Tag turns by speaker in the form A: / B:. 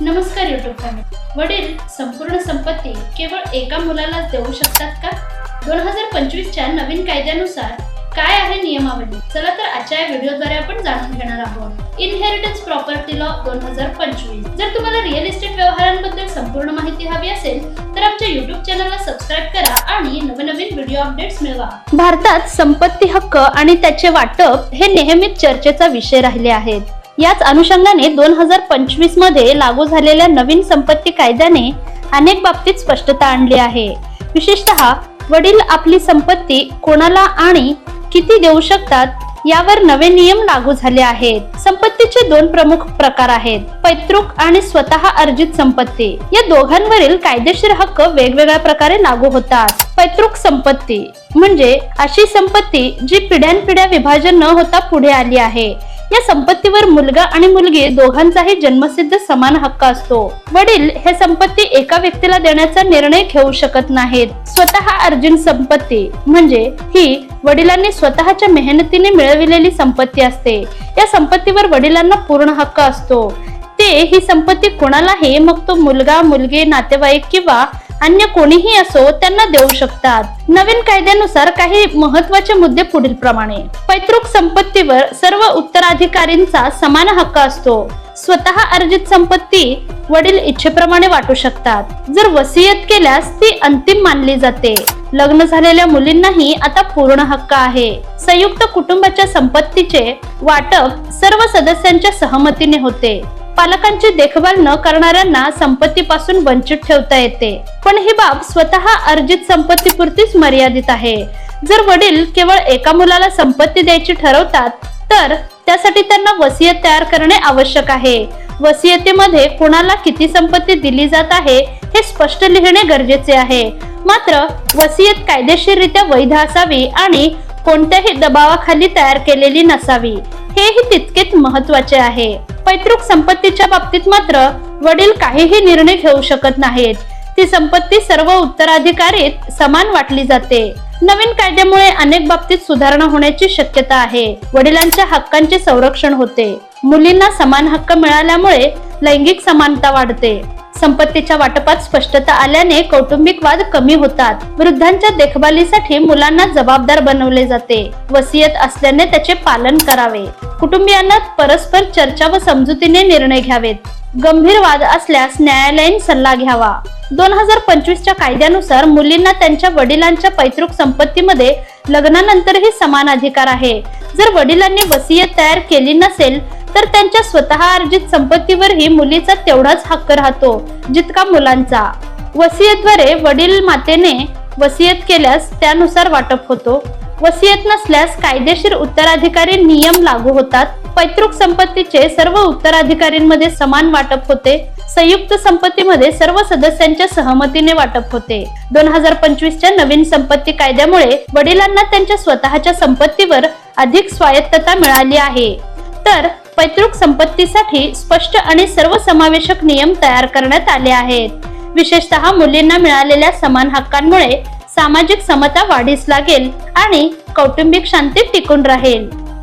A: नमस्कार YouTube family वडील संपूर्ण संपत्ती केवळ एका मुलालाच देऊ शकतात का? दोन हजार पंचवीसच्या नवीन कायद्यानुसार काय आहे नियमावली? चला तर आजच्या या व्हिडिओद्वारे आपण जाणून घेणार आहोत. इनहेरिटन्स प्रॉपर्टी लॉ दोन हजार पंचवीस. जर तुम्हाला रिअल इस्टेट व्यवहारांबद्दल संपूर्ण माहिती हवी असेल तर आमच्या युट्यूब चॅनलला सबस्क्राईब करा आणि नवनवीन व्हिडिओ अपडेट्स मिळवा.
B: भारतात संपत्ती हक्क आणि त्याचे वाटप हे नेहमीच चर्चेचा विषय राहिले आहेत. याच अनुषंगाने दोन हजार पंचवीसमध्ये लागू झालेल्या नवीन संपत्ती कायद्याने अनेक बाबतीत स्पष्टता आणली आहे. विशेषतः वडील आपली संपत्ती कोणाला आणि किती देऊ शकतात यावर नवे नियम लागू झाले आहेत. संपत्तीचे दोन प्रमुख प्रकार आहेत. पैतृक आणि स्वतः अर्जित संपत्ती. या दोघांवरील कायदेशीर हक्क वेगवेगळ्या प्रकारे लागू होतात. पैतृक संपत्ती म्हणजे अशी संपत्ती जी पिढ्यानपिढ्या विभाजन न होता पुढे आली आहे. या संपत्तीवर मुलगा आणि मुलगी दोघांचाही जन्मसिद्ध समान हक्क असतो. वडील हे संपत्ती एका व्यक्तीला देण्याचा निर्णय घेऊ शकत नाहीत. स्वतः अर्जुन संपत्ती म्हणजे ही वडिलांनी स्वतःच्या मेहनतीने मिळविलेली संपत्ती असते. या संपत्तीवर वडिलांना पूर्ण हक्क असतो. ते ही संपत्ती कोणालाही मग तो मुलगा मुलगी नातेवाईक किंवा अन्य कोणीही असो त्यांना देऊ शकतात. नवीन कायद्यानुसार काही महत्त्वाचे मुद्दे पुढील प्रमाणे. पैतृक संपत्तीवर सर्व उत्तराधिकारींचा समान हक्क असतो. स्वतः अर्जित संपत्ती वडील इच्छेप्रमाणे वाटू शकतात. जर वसियत केल्यास ती अंतिम मानली जाते. लग्न झालेल्या मुलींनाही आता पूर्ण हक्क आहे. संयुक्त कुटुंबाच्या संपत्तीचे वाटप सर्व सदस्यांच्या सहमतीने होते. पालकांची देखभाल न करणाऱ्यांना संपत्तीपासून वंचित ठेवता येते. पण ही बाब स्वतः अर्जित संपत्तीपुरतीच मर्यादित आहे. जर वडील केवळ एका मुलाला संपत्ती द्यायची ठरवतात तर त्यासाठी त्यांना वसियत तयार करणे आवश्यक आहे. वसियतीमध्ये कोणाला किती संपत्ती दिली जात आहे हे स्पष्ट लिहिणे गरजेचे आहे. मात्र वसियत कायदेशीररित्या वैध असावी आणि कोणत्याही दबावाखाली तयार केलेली नसावी हेही तितकेच महत्त्वाचे आहे. पैतृक संपत्तीच्या बाबतीत मात्र वडील काहीही निर्णय घेऊ शकत नाहीत. ती संपत्ती सर्व उत्तराधिकारीत समान वाटली जाते. नवीन कायद्यामुळे अनेक बाबतीत सुधारणा होण्याची शक्यता आहे. वडिलांच्या हक्कांचे संरक्षण होते. मुलींना समान हक्क मिळाल्यामुळे लैंगिक समानता वाढते. संपत्तीच्या वाटपात स्पष्टता आल्याने कौटुंबिक वाद कमी होतात. वृद्धांच्या देखभालीसाठी मुलांना जबाबदार बनवले जाते. वसियत असल्याने त्याचे पालन करावे. कुटुंबियांना परस्पर चर्चा व समजुतीने निर्णय घ्यावेत. गंभीर वाद असल्यास न्यायालयीन सल्ला घ्यावा. दोन हजार पंचवीसच्या कायद्यानुसार मुलींना त्यांच्या वडिलांच्या पैतृक संपत्तीमध्ये लग्नानंतरही समान अधिकार आहे. जर वडिलांनी वसियत तयार केली नसेल तर त्यांच्या स्वतः अर्जित संपत्तीवरही मुलीचा तेवढाच हक्क राहतो जितका मुलांचा. वसियतद्वारे वडील मातेने वसियत केल्यास त्यानुसार वाटप होतो. वसियत नसल्यास कायदेशीर उत्तराधिकारी नियम लागू होतात. पैतृक संपत्तीचे सर्व उत्तराधिकारींमध्ये समान वाटप होते. संयुक्त संपत्तीमध्ये सर्व सदस्यांच्या सहमतीने वाटप होते. दोन हजार पंचवीसच्या नवीन संपत्ती कायद्यामुळे वडिलांना त्यांच्या स्वतःच्या संपत्तीवर अधिक स्वायत्तता मिळाली आहे. तर पैतृक संपत्तीसाठी स्पष्ट आणि सर्वसमावेशक नियम तयार करण्यात आले आहेत. विशेषतः मुलींना मिळालेल्या समान हक्कांमुळे सामाजिक समता वाढीस लागेल आणि कौटुंबिक शांती टिकून राहील.